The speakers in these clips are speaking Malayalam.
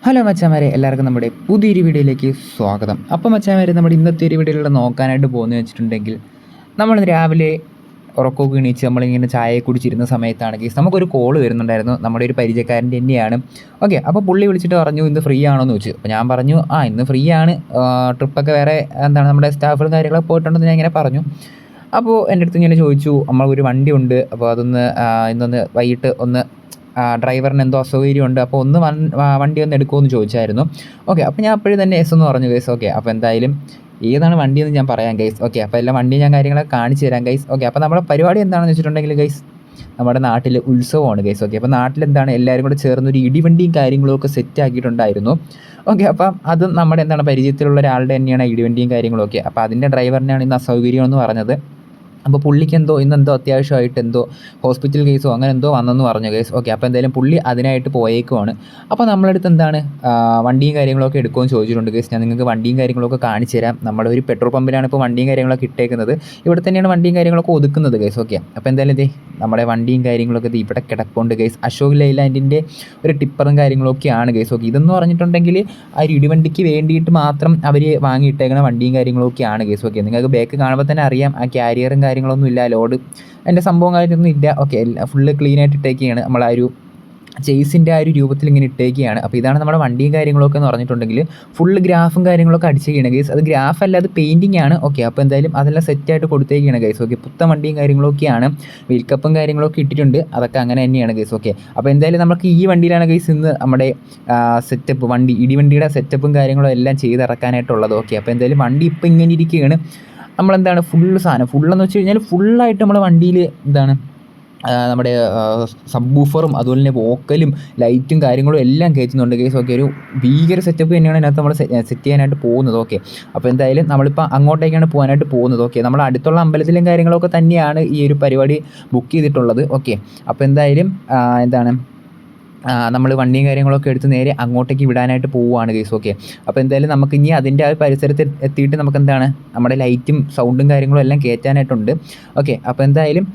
ഹലോ മച്ചാമാരെ എല്ലാവർക്കും നമ്മുടെ പുതിയൊരു വീഡിയോയിലേക്ക് സ്വാഗതം. അപ്പോൾ മച്ചാമാരെ നമ്മുടെ ഇന്നത്തെ ഒരു വീഡിയോയിലൂടെ നോക്കാനായിട്ട് പോകുന്നത് വെച്ചിട്ടുണ്ടെങ്കിൽ നമ്മൾ രാവിലെ ഉറക്കമൊക്കെ എണീച്ച് നമ്മളിങ്ങനെ ചായ കുടിച്ചിരുന്ന സമയത്താണെങ്കിൽ നമുക്കൊരു കോൾ വരുന്നുണ്ടായിരുന്നു. നമ്മുടെ ഒരു പരിചയക്കാരന്റെ തന്നെയാണ്. ഓക്കെ അപ്പോൾ പുള്ളി വിളിച്ചിട്ട് പറഞ്ഞു ഇന്ന് ഫ്രീ ആണോ എന്ന് ചോദിച്ചു. അപ്പോൾ ഞാൻ പറഞ്ഞു ആ ഇന്ന് ഫ്രീ ആണ്. ട്രിപ്പൊക്കെ വേറെ എന്താണ് നമ്മുടെ സ്റ്റാഫുകളും കാര്യങ്ങളൊക്കെ പോയിട്ടുണ്ടെന്ന് ഞാൻ ഇങ്ങനെ പറഞ്ഞു. അപ്പോൾ എന്റെ അടുത്ത് ഇങ്ങനെ ചോദിച്ചു നമ്മൾ വണ്ടി ഉണ്ട് അപ്പോൾ അതൊന്ന് ഇന്നൊന്ന് വൈകിട്ട് ഒന്ന് ഡ്രൈവറിന് എന്തോ അസൗകര്യമുണ്ട്. അപ്പോൾ ഒന്ന് വണ്ടി ഒന്ന് എടുക്കുമോ എന്ന് ചോദിച്ചായിരുന്നു. ഓക്കെ അപ്പോൾ ഞാൻ അപ്പോഴും തന്നെ എസ് എന്ന് പറഞ്ഞു ഗൈസ് ഓക്കെ അപ്പോൾ എന്തായാലും ഏതാണ് വണ്ടി എന്ന് ഞാൻ പറയാം ഗൈസ് ഓക്കെ അപ്പോൾ എല്ലാം വണ്ടി ഞാൻ കാര്യങ്ങളൊക്കെ കാണിച്ചു തരാം ഗൈസ് ഓക്കെ അപ്പോൾ നമ്മുടെ പരിപാടി എന്താണെന്ന് വെച്ചിട്ടുണ്ടെങ്കിൽ ഗൈസ് നമ്മുടെ നാട്ടിൽ ഉത്സവമാണ് ഗൈസ് ഓക്കെ അപ്പോൾ നാട്ടിൽ എന്താണ് എല്ലാവരും കൂടെ ചേർന്ന് ഒരു ഇടിവണ്ടിയും കാര്യങ്ങളും ഒക്കെ സെറ്റ് ആക്കിയിട്ടുണ്ടായിരുന്നു. ഓക്കെ അപ്പോൾ അത് നമ്മുടെ എന്താണ് പരിചയത്തിലുള്ള ഒരാളുടെ തന്നെയാണ് ഇടിവണ്ടിയും കാര്യങ്ങളും ഒക്കെ. അപ്പോൾ അതിന്റെ ഡ്രൈവറിനാണ് ഇന്ന് അസൗകര്യം എന്ന് പറഞ്ഞത്. അപ്പോൾ പുള്ളിക്ക് എന്തോ ഇന്നെന്തോ അത്യാവശ്യമായിട്ട് എന്തോ ഹോസ്പിറ്റൽ കേസോ അങ്ങനെ എന്തോ വന്നെന്ന് പറഞ്ഞു കേസ് ഓക്കെ അപ്പോൾ എന്തായാലും പുള്ളി അതിനായിട്ട് പോയേക്കുവാണ്. അപ്പോൾ നമ്മളടുത്ത് എന്താണ് വണ്ടിയും കാര്യങ്ങളൊക്കെ എടുക്കുമെന്ന് ചോദിച്ചിട്ടുണ്ട് കേസ് ഞാൻ നിങ്ങൾക്ക് വണ്ടിയും കാര്യങ്ങളൊക്കെ കാണിച്ചു തരാം. നമ്മുടെ ഒരു പെട്രോൾ പമ്പിലാണ് ഇപ്പോൾ വണ്ടിയും കാര്യങ്ങളൊക്കെ ഇട്ടേക്കുന്നത്. ഇവിടെ തന്നെയാണ് വണ്ടിയും കാര്യങ്ങളൊക്കെ ഒതുക്കുന്നത് കേസ് ഓക്കെ അപ്പോൾ എന്തായാലും ഇതേ നമ്മുടെ വണ്ടിയും കാര്യങ്ങളൊക്കെ ദേ ഇവിടെ കിടക്കുന്നുണ്ട് കേസ് അശോക് ലൈലാൻഡിന്റെ ഒരു ടിപ്പറും കാര്യങ്ങളൊക്കെയാണ് കേസ് ഓക്കെ ഇതെന്ന് പറഞ്ഞിട്ടുണ്ടെങ്കിൽ ആ ഒരു ഇടിവണ്ടിക്ക് വേണ്ടിയിട്ട് മാത്രം അവർ വാങ്ങിയിട്ടേക്കുന്ന വണ്ടിയും കാര്യങ്ങളൊക്കെയാണ് കേസ് ഓക്കെ നിങ്ങൾക്ക് ബാക്ക് കാണുമ്പോൾ തന്നെ അറിയാം ആ ക്യാരിയറും കാര്യങ്ങളൊന്നും ഇല്ല ലോഡ്. അതിന്റെ സംഭവം കാര്യമൊന്നും ഇല്ല. ഓക്കെ ഫുള്ള് ക്ലീൻ ആയിട്ട് ഇട്ടേക്കുകയാണ് നമ്മൾ ആ ഒരു ചേസിന്റെ ആ ഒരു രൂപത്തിൽ ഇങ്ങനെ ഇട്ടേക്കുകയാണ് അപ്പോൾ ഇതാണ് നമ്മുടെ വണ്ടിയും കാര്യങ്ങളൊക്കെ എന്ന് പറഞ്ഞിട്ടുണ്ടെങ്കിൽ ഫുള്ള് ഗ്രാഫും കാര്യങ്ങളൊക്കെ അടിച്ചേക്കാണ് ഗൈസ് അത് ഗ്രാഫ് അല്ല അത് പെയിന്റിംഗ് ആണ്. ഓക്കെ അപ്പോൾ എന്തായാലും അതെല്ലാം സെറ്റായിട്ട് കൊടുത്തേക്കാണ് ഗൈസ് ഓക്കെ പുത്ത വണ്ടിയും കാര്യങ്ങളൊക്കെയാണ്. വീൽ കപ്പും കാര്യങ്ങളൊക്കെ ഇട്ടിട്ടുണ്ട്. അതൊക്കെ അങ്ങനെ തന്നെയാണ് ഗൈസ് ഓക്കെ അപ്പോൾ എന്തായാലും നമുക്ക് ഈ വണ്ടിയിലാണ് ഗൈസ് ഇന്ന് നമ്മുടെ സെറ്റപ്പ് വണ്ടി ഇടിവണ്ടിയുടെ സെറ്റപ്പും കാര്യങ്ങളും എല്ലാം ചെയ്തിറക്കാനായിട്ടുള്ളത്. ഓക്കെ അപ്പോൾ എന്തായാലും വണ്ടി ഇപ്പോൾ ഇങ്ങനെ ഇരിക്കുകയാണ് നമ്മളെന്താണ് ഫുള്ള് സാധനം. ഫുള്ളെന്ന് വെച്ച് കഴിഞ്ഞാൽ ഫുള്ളായിട്ട് നമ്മുടെ വണ്ടിയിൽ എന്താണ് നമ്മുടെ സബ്ബൂഫറും അതുപോലെ തന്നെ വോക്കലും ലൈറ്റും കാര്യങ്ങളും എല്ലാം കയറ്റുന്നുണ്ട്. കേസ് ഓക്കെ ഒരു ഭീകര സെറ്റപ്പ് തന്നെയാണ് അതിനകത്ത് നമ്മൾ സെറ്റ് ചെയ്യാനായിട്ട് പോകുന്നത്. ഓക്കെ അപ്പോൾ എന്തായാലും നമ്മളിപ്പോൾ അങ്ങോട്ടേക്കാണ് പോകാനായിട്ട് പോകുന്നത്. ഓക്കെ നമ്മൾ അടുത്തുള്ള അമ്പലത്തിലും കാര്യങ്ങളൊക്കെ തന്നെയാണ് ഈ ഒരു പരിപാടി ബുക്ക് ചെയ്തിട്ടുള്ളത്. ഓക്കെ അപ്പോൾ എന്തായാലും എന്താണ് നമ്മൾ വണ്ടിയും കാര്യങ്ങളൊക്കെ എടുത്ത് നേരെ അങ്ങോട്ടേക്ക് വിടാനായിട്ട് പോവുകയാണ് കേസ് ഓക്കെ അപ്പോൾ എന്തായാലും നമുക്ക് ഇനി അതിന്റെ ആ പരിസരത്ത് എത്തിയിട്ട് നമുക്ക് എന്താണ് നമ്മുടെ ലൈറ്റും സൗണ്ടും കാര്യങ്ങളും എല്ലാം കയറ്റാനായിട്ടുണ്ട് ഓക്കെ അപ്പോൾ എന്തായാലും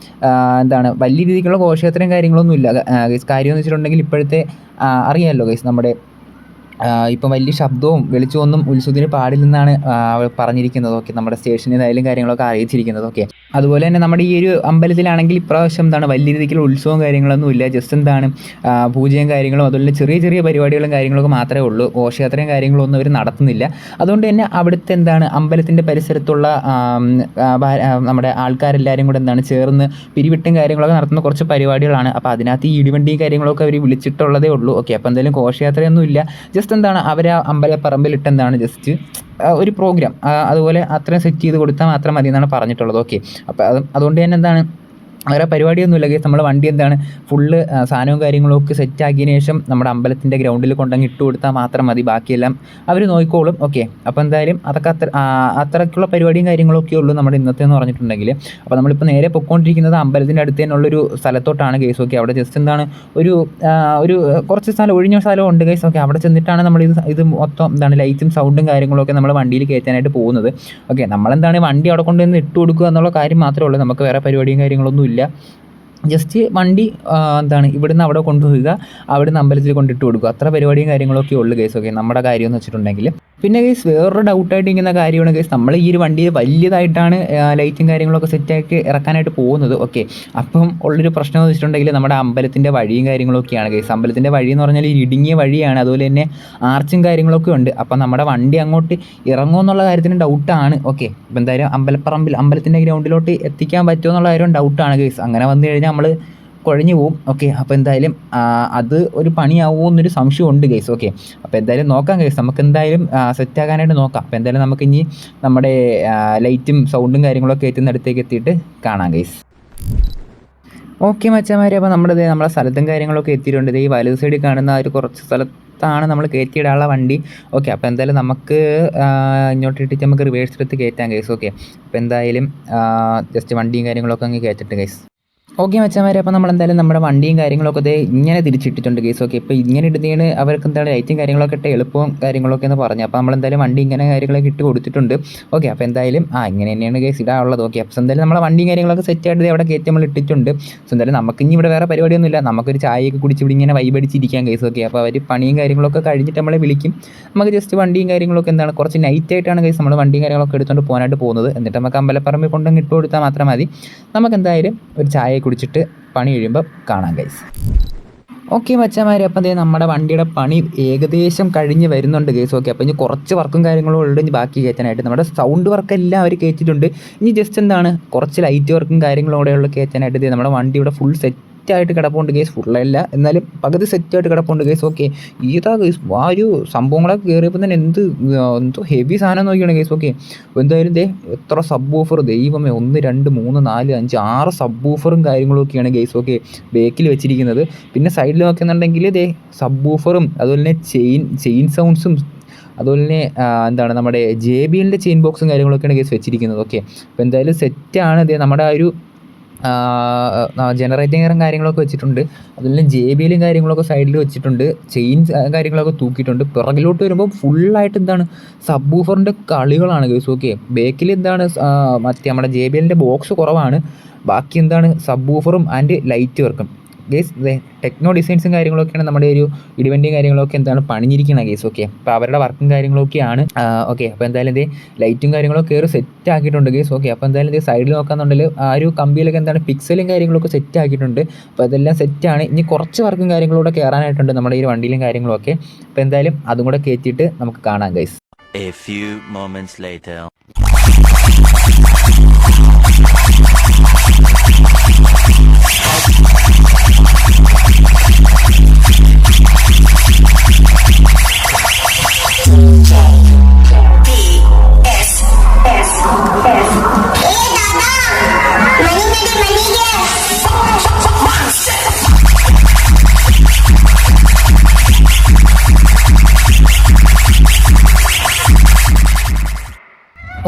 എന്താണ് വലിയ രീതിക്കുള്ള ഘോഷയാത്രയും കാര്യങ്ങളൊന്നും ഇല്ല ഗൈസ് കാര്യം വെച്ചിട്ടുണ്ടെങ്കിൽ ഇപ്പോഴത്തെ അറിയാമല്ലോ ഗൈസ് നമ്മുടെ ഇപ്പം വലിയ ശബ്ദവും വെളിച്ചമൊന്നും ഉത്സവത്തിന് പാടില്ലെന്നാണ് പറഞ്ഞിരിക്കുന്നത്. ഓക്കെ നമ്മുടെ സ്റ്റേഷനിൽ നിന്നായാലും കാര്യങ്ങളൊക്കെ അറിയിച്ചിരിക്കുന്നത്. ഓക്കെ അതുപോലെ തന്നെ നമ്മുടെ ഈ ഒരു അമ്പലത്തിലാണെങ്കിൽ ഇപ്രാവശ്യം എന്താണ് വലിയ രീതിക്കുള്ള ഉത്സവവും കാര്യങ്ങളൊന്നും ഇല്ല. ജസ്റ്റ് എന്താണ് പൂജയും കാര്യങ്ങളും അതുപോലെ ചെറിയ ചെറിയ പരിപാടികളും കാര്യങ്ങളൊക്കെ മാത്രമേ ഉള്ളൂ. ഘോഷയാത്രയും കാര്യങ്ങളും ഒന്നും അവർ നടത്തുന്നില്ല. അതുകൊണ്ട് തന്നെ അവിടുത്തെ എന്താണ് അമ്പലത്തിന്റെ പരിസരത്തുള്ള നമ്മുടെ ആൾക്കാരെല്ലാവരും കൂടെ എന്താണ് ചേർന്ന് പിരിവിട്ടും കാര്യങ്ങളൊക്കെ നടത്തുന്ന കുറച്ച് പരിപാടികളാണ്. അപ്പോൾ അതിനകത്ത് ഈ ഇടിവണ്ടിയും കാര്യങ്ങളൊക്കെ അവർ വിളിച്ചിട്ടുള്ളതേ ഉള്ളൂ. ഓക്കെ അപ്പോൾ എന്തായാലും ഘോഷയാത്രയൊന്നും ഇല്ല ജസ്റ്റ് എന്താണ് അവരെ അമ്പലപ്പറമ്പിലിട്ട് എന്താണ് ജസ്റ്റ് ഒരു പ്രോഗ്രാം. അതുപോലെ അത്രയും സെറ്റ് ചെയ്ത് കൊടുത്താൽ മാത്രം മതി എന്നാണ് പറഞ്ഞിട്ടുള്ളത്. ഓക്കെ അപ്പോൾ അത് അതുകൊണ്ട് തന്നെ എന്താണ്? വേറെ പരിപാടിയൊന്നുമില്ല. കേസ് നമ്മൾ വണ്ടി എന്താണ്? ഫുള്ള് സാധനവും കാര്യങ്ങളും ഒക്കെ സെറ്റ് ആക്കിയതിന് ശേഷം നമ്മുടെ അമ്പലത്തിന്റെ ഗ്രൗണ്ടിൽ കൊണ്ടങ്ങ് ഇട്ട് കൊടുത്താൽ മാത്രം മതി. ബാക്കിയെല്ലാം അവർ നോക്കിക്കോളും. ഓക്കെ അപ്പോൾ എന്തായാലും അതൊക്കെ അത്ര അത്രയ്ക്കുള്ള പരിപാടിയും കാര്യങ്ങളൊക്കെ ഉള്ളൂ നമ്മുടെ ഇന്നത്തെ എന്ന് പറഞ്ഞിട്ടുണ്ടെങ്കിൽ അപ്പോൾ നമ്മളിപ്പോൾ നേരെ പൊയ്ക്കൊണ്ടിരിക്കുന്നത് അമ്പലത്തിന്റെ അടുത്ത് തന്നെയുള്ളൊരു സ്ഥലത്തോട്ടാണ് കേസ് ഓക്കെ അവിടെ ജസ്റ്റ് എന്താണ്? ഒരു ഒരു കുറച്ച് സ്ഥലം ഒഴിഞ്ഞ സ്ഥലം ഉണ്ട് കേസ് ഓക്കെ അവിടെ ചെന്നിട്ടാണ് നമ്മൾ ഇത് ഇത് മൊത്തം എന്താണ് ലൈറ്റും സൗണ്ടും കാര്യങ്ങളൊക്കെ നമ്മൾ വണ്ടിയിൽ കയറ്റാനായിട്ട് പോകുന്നത്. ഓക്കെ നമ്മളെന്താണ് വണ്ടി അവിടെ കൊണ്ടുവന്ന് ഇട്ട് കൊടുക്കുക എന്നുള്ള കാര്യം മാത്രമേ ഉള്ളൂ. നമുക്ക് വേറെ പരിപാടിയും കാര്യങ്ങളൊന്നും ഇല്ല. મૂલ્ય ജസ്റ്റ് വണ്ടി എന്താണ് ഇവിടുന്ന് അവിടെ കൊണ്ടുപോവുക അവിടുന്ന് അമ്പലത്തിൽ കൊണ്ടിട്ട് കൊടുക്കുക. അത്ര പരിപാടിയും കാര്യങ്ങളൊക്കെ ഉള്ളു കേസ് ഓക്കെ നമ്മുടെ കാര്യം എന്ന് വെച്ചിട്ടുണ്ടെങ്കിൽ. പിന്നെ കേസ് വേറൊരു ഡൗട്ടായിട്ട് ഇരിക്കുന്ന കാര്യമാണ് കേസ് നമ്മൾ ഈ ഒരു വണ്ടിയിൽ വലിയതായിട്ടാണ് ലൈറ്റും കാര്യങ്ങളൊക്കെ സെറ്റാക്കി ഇറക്കാനായിട്ട് പോകുന്നത് ഓക്കെ അപ്പം ഉള്ളൊരു പ്രശ്നം എന്ന് വെച്ചിട്ടുണ്ടെങ്കിൽ നമ്മുടെ അമ്പലത്തിന്റെ വഴിയും കാര്യങ്ങളൊക്കെയാണ് കേസ് അമ്പലത്തിന്റെ വഴി എന്ന് പറഞ്ഞാൽ ഈ ഇടുങ്ങിയ വഴിയാണ് അതുപോലെ തന്നെ ആർച്ചും കാര്യങ്ങളൊക്കെ ഉണ്ട്. അപ്പം നമ്മുടെ വണ്ടി അങ്ങോട്ട് ഇറങ്ങുമോ എന്നുള്ള കാര്യത്തിന് ഡൗട്ടാണ് ഓക്കെ ഇപ്പം എന്തായാലും അമ്പലപ്പറമ്പിൽ അമ്പലത്തിന്റെ ഗ്രൗണ്ടിലോട്ട് എത്തിക്കാൻ പറ്റുമോ എന്നുള്ള കാര്യം ഡൗട്ടാണ് കേസ് അങ്ങനെ വന്നു കഴിഞ്ഞാൽ നമ്മൾ കുഴഞ്ഞു പോവും. ഓക്കെ അപ്പോൾ എന്തായാലും അത് ഒരു പണിയാവുമോ എന്നൊരു സംശയമുണ്ട് കേസ് ഓക്കെ അപ്പോൾ എന്തായാലും നോക്കാം കേസ് നമുക്ക് എന്തായാലും സെറ്റ് ആകാനായിട്ട് നോക്കാം. അപ്പോൾ എന്തായാലും നമുക്ക് ഇനി നമ്മുടെ ലൈറ്റും സൗണ്ടും കാര്യങ്ങളൊക്കെ എത്തുന്ന അടുത്തേക്ക് എത്തിയിട്ട് കാണാം കേസ് ഓക്കെ മച്ചന്മാരെ അപ്പോൾ നമ്മുടെ നമ്മളെ സ്ഥലത്തും കാര്യങ്ങളൊക്കെ എത്തിയിട്ടുണ്ട്. ഈ വലത് സൈഡിൽ കാണുന്ന ഒരു കുറച്ച് സ്ഥലത്താണ് നമ്മൾ കയറ്റിയിടാനുള്ള വണ്ടി. ഓക്കെ അപ്പോൾ എന്തായാലും നമുക്ക് ഇങ്ങോട്ട് ഇട്ടിട്ട് നമുക്ക് റിവേഴ്സ് എടുത്ത് കയറ്റാം കേസ് ഓക്കെ അപ്പോൾ എന്തായാലും ജസ്റ്റ് വണ്ടിയും കാര്യങ്ങളൊക്കെ അങ്ങ് കയറ്റിട്ട് കേസ് ഓക്കെ മച്ചന്മാരെ അപ്പോൾ നമ്മൾ എന്തായാലും നമ്മുടെ വണ്ടിയും കാര്യങ്ങളൊക്കെ ദേ ഇങ്ങനെ തിരിച്ചിട്ടിട്ടുണ്ട് കേസ്. ഓക്കെ ഇപ്പോൾ ഇങ്ങനെ ഇടുന്നതിന് അവർക്ക് എന്താണ് ലൈറ്റും കാര്യങ്ങളൊക്കെ ഇട്ട് എളുപ്പവും കാര്യങ്ങളൊക്കെ എന്ന് പറഞ്ഞു. അപ്പോൾ നമ്മൾ എന്തായാലും വണ്ടി ഇങ്ങനെ കാര്യങ്ങളൊക്കെ ഇട്ട് കൊടുത്തിട്ടുണ്ട്. ഓക്കെ അപ്പോൾ എന്തായാലും ആ ഇങ്ങനെ തന്നെയാണ് കേസ് ഇടാനുള്ളത് ഓക്കെ അപ്പോൾ എന്തായാലും നമ്മളെ വണ്ടിയും കാര്യങ്ങളൊക്കെ സെറ്റ് ആയിട്ട് അവിടെ കയറ്റി നമ്മൾ ഇട്ടിട്ടുണ്ട്. സോ എന്തായാലും നമുക്ക് ഇനി ഇവിടെ വേറെ പരിപാടിയൊന്നുമില്ല. നമുക്കൊരു ചായയൊക്കെ കുടിച്ച് ഇവിടെ ഇങ്ങനെ വൈബടിച്ചിരിക്കാം കേസ്. ഓക്കെ അപ്പോൾ അവർ പണിയും കാര്യങ്ങളൊക്കെ കഴിഞ്ഞിട്ട് നമ്മളെ വിളിക്കും. നമുക്ക് ജസ്റ്റ് വണ്ടിയും കാര്യങ്ങളൊക്കെ എന്താണ് കുറച്ച് നൈറ്റ് ആയിട്ടാണ് കേസ് നമ്മൾ വണ്ടിയും കാര്യങ്ങളൊക്കെ എടുത്തുകൊണ്ട് പോകാനായിട്ട് പോകുന്നത്. എന്നിട്ട് നമുക്ക് അമ്പലപ്പറമ്പിൽ കൊണ്ടങ്ങ് ഇട്ട് കൊടുത്താൽ മാത്രം മതി. നമുക്ക് എന്തായാലും ഒരു ചായ കുടിച്ചിട്ട് പണി കഴിയുമ്പോൾ കാണാം ഗൈസ് ഓക്കെ മച്ചമാരെ അപ്പം ദേ നമ്മുടെ വണ്ടിയുടെ പണി ഏകദേശം കഴിഞ്ഞ് വരുന്നുണ്ട് കേസ് ഓക്കെ അപ്പം ഇനി കുറച്ച് വർക്കും കാര്യങ്ങളും ഉണ്ട് ഇനി ബാക്കി കയറ്റാനായിട്ട് നമ്മുടെ സൗണ്ട് വർക്ക് എല്ലാം അവർ കയറ്റിയിട്ടുണ്ട് ഇനി ജസ്റ്റ് എന്താണ്? കുറച്ച് ലൈറ്റ് വർക്കും കാര്യങ്ങളും കൂടെയുള്ള കയറ്റാനായിട്ട് നമ്മുടെ വണ്ടി ഫുൾ സെറ്റ് സെറ്റായിട്ട് കിടപ്പുണ്ട് കേസ് ഫുള്ളല്ല എന്നാലും പകുതി സെറ്റായിട്ട് കിടപ്പുണ്ട് കേസ് ഓക്കെ ഈതാ കേസ് ആ ഒരു സംഭവങ്ങളൊക്കെ കയറിയപ്പോൾ തന്നെ എന്ത് എന്തോ ഹെവി സാധനം നോക്കിയാണ് കേസ് ഓക്കെ എന്തായാലും ദേ എത്ര സബ് ഓഫർ ദൈവമേ ഒന്ന് രണ്ട് മൂന്ന് നാല് അഞ്ച് ആറ് സബ് ഓഫറും കാര്യങ്ങളും ഒക്കെയാണ് കേസ് ഓക്കെ ബേക്കിൽ വെച്ചിരിക്കുന്നത്. പിന്നെ സൈഡിൽ നോക്കുന്നുണ്ടെങ്കിൽ ദേ സബ് ഓഫറും അതുപോലെ തന്നെ ചെയിൻ ചെയിൻ സൗണ്ട്സും അതുപോലെ തന്നെ എന്താണ് നമ്മുടെ ജെ ബി എല്ലിന്റെ ചെയിൻ ബോക്സും കാര്യങ്ങളൊക്കെയാണ് കേസ് വെച്ചിരിക്കുന്നത്. ഓക്കെ അപ്പോൾ എന്തായാലും സെറ്റാണ് ഇത് നമ്മുടെ ആ ഒരു ജനറേറ്റിംഗറും കാര്യങ്ങളൊക്കെ വെച്ചിട്ടുണ്ട്. അതുപോലെ ജെ ബി എല്ലും കാര്യങ്ങളൊക്കെ സൈഡിൽ വെച്ചിട്ടുണ്ട്. ചെയിൻ കാര്യങ്ങളൊക്കെ തൂക്കിയിട്ടുണ്ട്. പിറകിലോട്ട് വരുമ്പോൾ ഫുള്ളായിട്ട് എന്താണ്? സബ് ഊഫറിന്റെ കളികളാണ് ഗൈസ് ഓക്കെ ബേക്കിൽ എന്താണ്? മറ്റേ നമ്മുടെ ജെ ബി എല്ലിന്റെ ബോക്സ് കുറവാണ്. ബാക്കി എന്താണ്? സബ് ഊഫറും ആൻഡ് ലൈറ്റ് വർക്കും ഗേസ് ടെക്നോ ഡിസൈൻസും കാര്യങ്ങളൊക്കെയാണ് നമ്മുടെ ഒരു ഇടിവന്റെയും കാര്യങ്ങളൊക്കെ എന്താണ് പണിഞ്ഞിരിക്കുന്നത് ഗേസ് ഓക്കെ അപ്പോൾ അവരുടെ വർക്കും കാര്യങ്ങളൊക്കെയാണ് ഓക്കെ അപ്പോൾ എന്തായാലും ഇതേ ലൈറ്റും കാര്യങ്ങളൊക്കെ കയറി സെറ്റ് ആക്കിയിട്ടുണ്ട് ഗേസ് ഓക്കെ അപ്പോൾ എന്തായാലും ഇതേ സൈഡിൽ നോക്കാന്നുണ്ടെങ്കിൽ ആ ഒരു കമ്പിയിലൊക്കെ എന്താണ് പിക്സലും കാര്യങ്ങളൊക്കെ സെറ്റ് ആക്കിയിട്ടുണ്ട്. അപ്പോൾ അതെല്ലാം സെറ്റാണ് ഇനി കുറച്ച് വർക്കും കാര്യങ്ങളൂടെ കയറാനായിട്ടുണ്ട് നമ്മുടെ ഈ വണ്ടിയിലും കാര്യങ്ങളൊക്കെ. അപ്പോൾ എന്തായാലും അതും കൂടെ കയറ്റിയിട്ട് നമുക്ക് കാണാം guys A few moments later. DJ.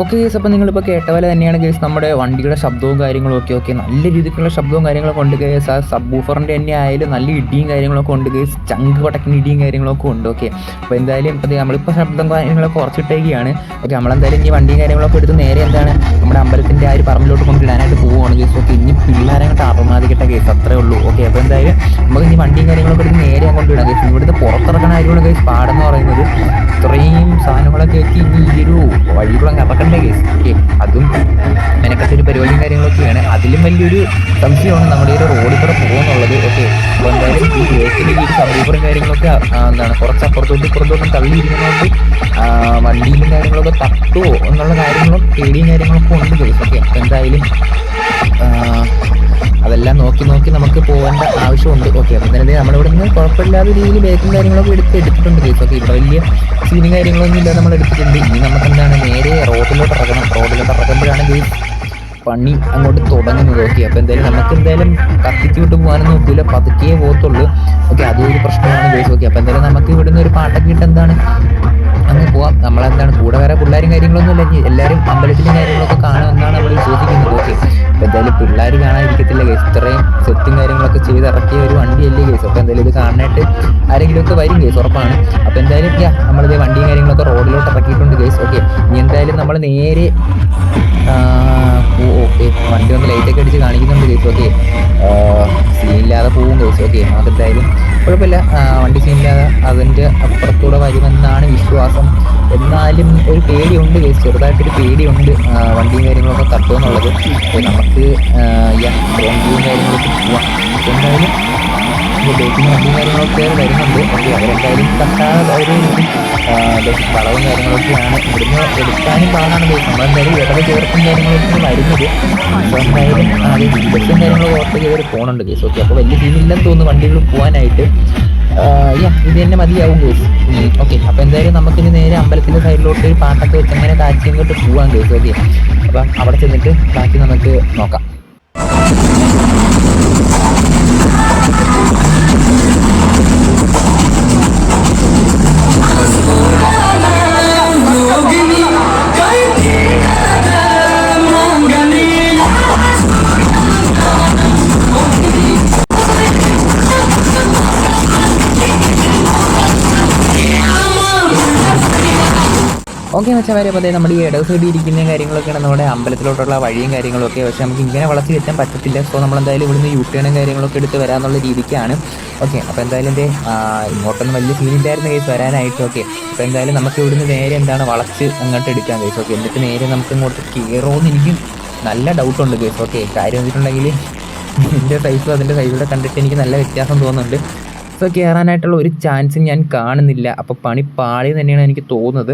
Okay guys അപ്പോൾ നിങ്ങളിപ്പോൾ കേട്ട പോലെ തന്നെയാണ് ഗേസ് നമ്മുടെ വണ്ടിയുടെ ശബ്ദവും കാര്യങ്ങളും ഒക്കെ ഓക്കെ നല്ല രീതിക്കുള്ള ശബ്ദവും കാര്യങ്ങളൊക്കെ ഉണ്ട് ഗേസ് ആ സബ് ബൂഫറിന്റെ തന്നെ ആയാലും നല്ല ഇടിയും കാര്യങ്ങളൊക്കെ ഉണ്ട് ഗേസ് ചങ്ക് പടക്കുന്ന ഇടിയും കാര്യങ്ങളൊക്കെ ഉണ്ട് ഓക്കെ അപ്പോൾ എന്തായാലും ഇപ്പം നമ്മളിപ്പോൾ ശബ്ദം കാര്യങ്ങളൊക്കെ കുറച്ചിട്ടേക്കാണ്. ഓക്കെ നമ്മളെന്തായാലും ഈ വണ്ടിയും കാര്യങ്ങളൊക്കെ എടുത്ത് നേരെ എന്താണ് നമ്മുടെ അമ്പലത്തിന്റെ ആ ഒരു പറമ്പിലോട്ട് കൊണ്ടിടാനായിട്ട് പോവുകയാണ് ഗേസ് ഓക്കെ ഇനി പിള്ളേരെ അങ്ങോട്ട് അറുമാതിക്കട്ട കേസ് അത്രേ ഉള്ളൂ ഓക്കെ അപ്പോൾ എന്തായാലും നമുക്ക് ഇനി വണ്ടിയും കാര്യങ്ങളൊക്കെ എടുത്ത് നേരെ കൊണ്ടിടാം ഗേസ് ഇവിടുത്തെ പുറത്തിറക്കണ കാര്യമാണ് ഗേസ് പാടെന്ന് പറയുന്നത്. ഇത്രയും സാധനങ്ങളൊക്കെ ഇനി ഈ ഒരു വഴികുളം കറക്കണ്ട കേസ്. ഓക്കെ അതും മെനക്കത്തൊരു പരിപാടിയും കാര്യങ്ങളൊക്കെയാണ്. അതിലും വലിയൊരു സംശയമാണ് നമ്മുടെ ഒരു റോഡിൽ കൂടെ പോകുന്നുള്ളത്. ഓക്കെ അപ്പോൾ എന്തായാലും ഈ ബ്രേക്കിൽ ഈ സമീപറും കാര്യങ്ങളൊക്കെ എന്താണ് കുറച്ച് അപ്പുറത്തോട്ട് ഇപ്പുറത്തോട്ടും തള്ളിയിരിക്കുന്നതുകൊണ്ട് വണ്ടിയിലും കാര്യങ്ങളൊക്കെ തട്ടുമോ എന്നുള്ള കാര്യങ്ങളും പേടിയും കാര്യങ്ങളൊക്കെ ഉണ്ട് കേസ്. ഓക്കെ എന്തായാലും അതെല്ലാം നോക്കി നോക്കി നമുക്ക് പോകേണ്ട ആവശ്യമുണ്ട്. ഓക്കെ അപ്പം തന്നെ നമ്മളിവിടെ നിന്ന് കുഴപ്പമില്ലാത്ത രീതിയിൽ ബേക്കും കാര്യങ്ങളൊക്കെ എടുത്ത് എടുത്തിട്ടുണ്ട് കേസ് ഓക്കെ ഇവിടെ വലിയ സീനും കാര്യങ്ങളൊന്നും ഇല്ല നമ്മൾ എടുത്തിട്ടുണ്ട്. ഇനി നമുക്ക് എന്താണ് നേരെ റോഡിലോട്ട് ഇറങ്ങണം. റോഡിലോട്ട് ഇറങ്ങുമ്പോഴാണ് ഗെയ്സ് പണി അങ്ങോട്ട് തുടങ്ങുന്നത്. ഓക്കെ അപ്പോൾ എന്തായാലും നമുക്ക് എന്തായാലും കത്തിച്ച് വിട്ട് പോകാനൊന്നും നോക്കില്ല. പതുക്കേ പോകത്തുള്ളൂ. ഓക്കെ അതും ഒരു പ്രശ്നമാണ് ഗെയ്സ് ഓക്കെ അപ്പോൾ എന്തായാലും നമുക്ക് ഇവിടുന്ന് ഒരു പാട്ടൊക്കെ ഇട്ട് എന്താണ് അങ്ങ് പോവാം. നമ്മളെന്താണ് കൂടെ വേറെ പിള്ളേരും കാര്യങ്ങളൊന്നും ഇല്ല. ഇനി എല്ലാവരും അമ്പലത്തിലും കാര്യങ്ങളൊക്കെ കാണുമെന്നാണ് നമ്മൾ വിശ്വസിക്കുന്നത്. ഓക്കെ അപ്പോൾ എന്തായാലും പിള്ളേർ കാണാതിരിക്കത്തില്ല കേസ് ഇത്രയും സെറ്റും കാര്യങ്ങളൊക്കെ ചെയ്ത് ഇറക്കിയ ഒരു വണ്ടിയല്ലേ കേസ് അപ്പോൾ എന്തായാലും ഇത് കാണാനായിട്ട് ആരെങ്കിലുമൊക്കെ വരും കേസ് ഉറപ്പാണ്. അപ്പോൾ എന്തായാലും നമ്മളിത് വണ്ടിയും കാര്യങ്ങളൊക്കെ റോഡിലോട്ട് ഇറക്കിയിട്ടുണ്ട് കേസ് ഓക്കെ ഇനി എന്തായാലും നമ്മൾ നേരെ ഓക്കെ വണ്ടി ഒന്ന് ലൈറ്റൊക്കെ അടിച്ച് കാണിക്കുന്നുണ്ട് കേസ് ഓക്കെ സീനില്ലാതെ പോകും കേസ് ഓക്കെ അതെന്തായാലും കുഴപ്പമില്ല. വണ്ടി സീനില്ലാതെ അതിന്റെ അപ്പുറത്തൂടെ വരുമെന്നാണ് വിശ്വാസം. എന്നാലും ഒരു പേടിയുണ്ട് കേസ് ചെറുതായിട്ടൊരു പേടിയുണ്ട് വണ്ടിയും കാര്യങ്ങളൊക്കെ തട്ടുമെന്നുള്ളത്. അപ്പോൾ നമുക്ക് വ്യൂവും കാര്യങ്ങളൊക്കെ പോവാം. എന്തായാലും ബേക്കിന് വണ്ടിയും കാര്യങ്ങളൊക്കെ വരുന്നുണ്ട്. ഓക്കെ അവരെന്തായാലും തട്ടാതെ അവർ വളവും കാര്യങ്ങളൊക്കെയാണ് ഇവിടുന്ന് എടുക്കാനും പാടാണ് നമ്മളെന്തായാലും ഇടത് ചേർത്തും കാര്യങ്ങളൊക്കെ വരുന്നത്. അപ്പോൾ എന്തായാലും ആദ്യം ബസ്സും കാര്യങ്ങൾ ഓർത്ത് ചെയ്തവർ പോകുന്നുണ്ട് കേസ് ഓക്കെ അപ്പോൾ വലിയ സീനില്ലെന്ന് തോന്നുന്നു വണ്ടികൾ പോകാനായിട്ട് യാ ഇത് തന്നെ മതിയാവും കേസ് ഓക്കെ അപ്പോൾ എന്തായാലും നമുക്കിനി നേരെ അമ്പലത്തിന്റെ സൈഡിലോട്ട് ഒരു പാട്ടൊക്കെ വെച്ച് അങ്ങനെ കാച്ചി അങ്ങോട്ട് പോകാം കേസ് ഓക്കെ. അപ്പം അവിടെ ചെന്നിട്ട് ബാക്കി നമുക്ക് നോക്കാം. ഓക്കെ വെച്ചാൽ വരെ അപ്പോൾ നമ്മുടെ ഈ ഇടവ് സൈഡിൽ ഇരിക്കുന്ന കാര്യങ്ങളൊക്കെയാണ് നമ്മുടെ അമ്പലത്തിലോട്ടുള്ള വഴിയും കാര്യങ്ങളൊക്കെ. പക്ഷേ നമുക്ക് ഇങ്ങനെ വളച്ച് കയറ്റാൻ പറ്റത്തില്ല. സോ നമ്മൾ എന്തായാലും ഇവിടുന്ന് യു ടേണും കാര്യങ്ങളൊക്കെ എടുത്ത് വരാമെന്നുള്ള രീതിക്കാണ്. ഓക്കെ അപ്പോൾ എന്തായാലും എന്റെ ഇങ്ങോട്ടൊന്നും വലിയ സീനില്ലായിരുന്നു കേസ് വരാനായിട്ട്. ഓക്കെ അപ്പോൾ എന്തായാലും നമുക്ക് ഇവിടുന്ന് നേരെ എന്താണ് വളച്ച് അങ്ങോട്ട് എടുക്കാൻ കേസ് ഓക്കെ എന്നിട്ട് നേരെ നമുക്ക് ഇങ്ങോട്ട് കയറുമെന്ന് എനിക്ക് നല്ല ഡൗട്ടുണ്ട് കേസ് ഓക്കെ കാര്യം വെച്ചിട്ടുണ്ടെങ്കിൽ എന്റെ സൈസും അതിന്റെ സൈസൂടെ കണ്ടിട്ട് എനിക്ക് നല്ല വ്യത്യാസം തോന്നുന്നുണ്ട്. സോ കയറാനായിട്ടുള്ള ഒരു ചാൻസും ഞാൻ കാണുന്നില്ല. അപ്പോൾ പണി പാളി തന്നെയാണ് എനിക്ക് തോന്നുന്നത്.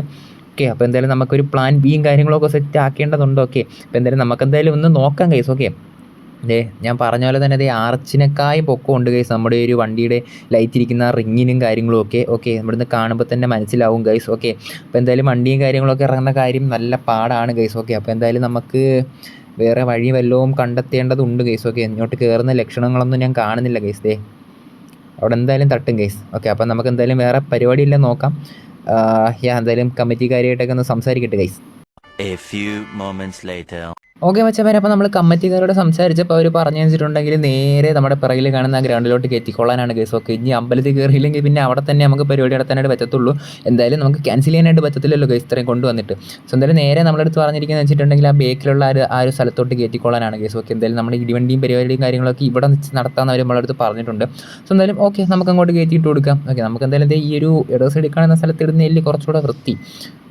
ഓക്കെ അപ്പോൾ എന്തായാലും നമുക്കൊരു പ്ലാൻ ബിയും കാര്യങ്ങളൊക്കെ സെറ്റ് ആക്കേണ്ടതുണ്ട്? ഓക്കെ അപ്പോൾ എന്തായാലും നമുക്ക് എന്തായാലും ഒന്ന് നോക്കാം കേസ് ഓക്കെ. ദേ ഞാൻ പറഞ്ഞ പോലെ തന്നെ അതേ ആർച്ചിനേക്കായും പൊക്കമുണ്ട് ഗൈസ് നമ്മുടെ ഒരു വണ്ടിയുടെ ലൈറ്റ് ഇരിക്കുന്ന റിങ്ങിനും കാര്യങ്ങളും ഒക്കെ ഓക്കെ ഇവിടുന്ന് കാണുമ്പോൾ തന്നെ മനസ്സിലാവും ഗൈസ് ഓക്കെ. അപ്പോൾ എന്തായാലും വണ്ടിയും കാര്യങ്ങളൊക്കെ ഇറങ്ങുന്ന കാര്യം നല്ല പാടാണ് ഗൈസ് ഓക്കെ. അപ്പോൾ എന്തായാലും നമുക്ക് വേറെ വഴി വല്ലതും കണ്ടെത്തേണ്ടതുണ്ട് ഗൈസ് ഓക്കെ. ഇങ്ങോട്ട് കയറുന്ന ലക്ഷണങ്ങളൊന്നും ഞാൻ കാണുന്നില്ല ഗൈസ് ദേ. അവിടെ എന്തായാലും തട്ടും ഗൈസ് ഓക്കെ. അപ്പോൾ നമുക്ക് എന്തായാലും വേറെ പരിപാടിയില്ല നോക്കാം. ഞാൻ എന്തായാലും കമ്മിറ്റിക്കാരായിട്ടൊക്കെ ഒന്ന് സംസാരിക്കട്ടെ ഗൈസ് ഓക്കെ മച്ചമാരെ അപ്പോൾ നമ്മൾ കമ്മിറ്റിക്കാരോട് സംസാരിച്ചപ്പോൾ അവർ പറഞ്ഞു വെച്ചിട്ടുണ്ടെങ്കിൽ നേരെ നമ്മുടെ പിറകിൽ കാണുന്ന ഗ്രൗണ്ടിലോട്ട് കയറ്റിക്കൊള്ളാനാണ് കേസ് ഓക്കെ ഇനി അമ്പലത്തിൽ കയറിയില്ലെങ്കിൽ പിന്നെ അവിടെ തന്നെ നമുക്ക് പരിപാടി നടത്താനായിട്ട് പറ്റത്തുള്ളൂ. എന്തായാലും നമുക്ക് ക്യാൻസൽ ചെയ്യാനായിട്ട് പറ്റത്തില്ലല്ലോ കേസ് ഇത്രയും കൊണ്ടുവന്നിട്ട്. സോ എന്തായാലും നേരെ നമ്മളെടുത്ത് പറഞ്ഞിരിക്കുന്നത് വെച്ചിട്ടുണ്ടെങ്കിൽ ആ ബേക്കിലുള്ള ആ ഒരു സ്ഥലത്തോട്ട് കയറ്റിക്കൊള്ളാനാണ് കേസ് ഓക്കെ എന്തായാലും നമ്മുടെ ഇടിവണ്ടിയും പരിപാടിയും കാര്യങ്ങളൊക്കെ ഇവിടെ വെച്ച് നടത്താമെന്ന് അവർ നമ്മളടുത്ത് പറഞ്ഞിട്ടുണ്ട്. സോ എന്തായാലും ഓക്കെ നമുക്ക് അങ്ങോട്ട് കയറ്റിയിട്ട് കൊടുക്കാം. ഓക്കെ നമുക്ക് എന്തായാലും ഈ ഒരു ഇടവസ് സൈഡിൽ കാണുന്ന സ്ഥലത്ത് ഇടുന്ന എല്ലി കുറച്ചുകൂടെ വൃത്തി.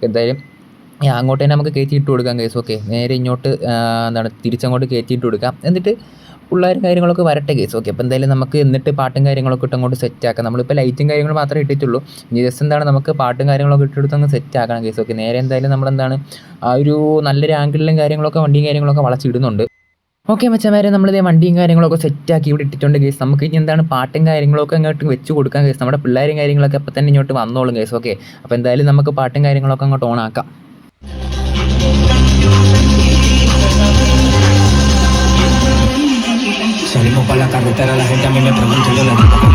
എന്തായാലും അങ്ങോട്ട് തന്നെ നമുക്ക് കയറ്റി ഇട്ട് കൊടുക്കാം കേസ് ഓക്കെ നേരെ ഇങ്ങോട്ട് എന്താണ് തിരിച്ചങ്ങോട്ട് കയറ്റി ഇട്ട് കൊടുക്കാം. എന്നിട്ട് പിള്ളേരും കാര്യങ്ങളൊക്കെ വരട്ടെ കേസ് ഓക്കെ അപ്പോൾ എന്തായാലും നമുക്ക് എന്നിട്ട് പാട്ടും കാര്യങ്ങളൊക്കെ ഇട്ട് അങ്ങോട്ട് സെറ്റ് ആക്കാം. നമ്മളിപ്പോൾ ലൈറ്റും കാര്യങ്ങളും മാത്രമേ ഇട്ടിട്ടുള്ളൂ. ഇനി ജസ്റ്റ് എന്താണ് നമുക്ക് പാട്ടും കാര്യങ്ങളൊക്കെ ഇട്ടെടുത്ത് അങ്ങ് സെറ്റ് ആക്കണം കേസ് ഓക്കെ നേരെ എന്തായാലും നമ്മളെന്താണ് ആ ഒരു നല്ലൊരു ആംഗിളിലും കാര്യങ്ങളൊക്കെ വണ്ടിയും കാര്യങ്ങളൊക്കെ വളച്ചിടുന്നുണ്ട് ഓക്കെ മച്ചമാരെ നമ്മളിതേ വണ്ടിയും കാര്യങ്ങളൊക്കെ സെറ്റാക്കി ഇവിടെ ഇട്ടിട്ടുണ്ട് കേസ് നമുക്ക് ഇനി എന്താണ് പാട്ടും കാര്യങ്ങളൊക്കെ അങ്ങോട്ട് വെച്ച് കൊടുക്കാൻ കേസ് നമ്മുടെ പിള്ളേരും കാര്യങ്ങളൊക്കെ അപ്പോൾ തന്നെ ഇങ്ങോട്ട് വന്നോളും കേസ് ഓക്കെ അപ്പോൾ എന്തായാലും നമുക്ക് പാട്ടും കാര്യങ്ങളൊക്കെ അങ്ങോട്ട് ഓൺ ആക്കാം. Salimos para la carretera, la gente a mí me pregunta y yo le digo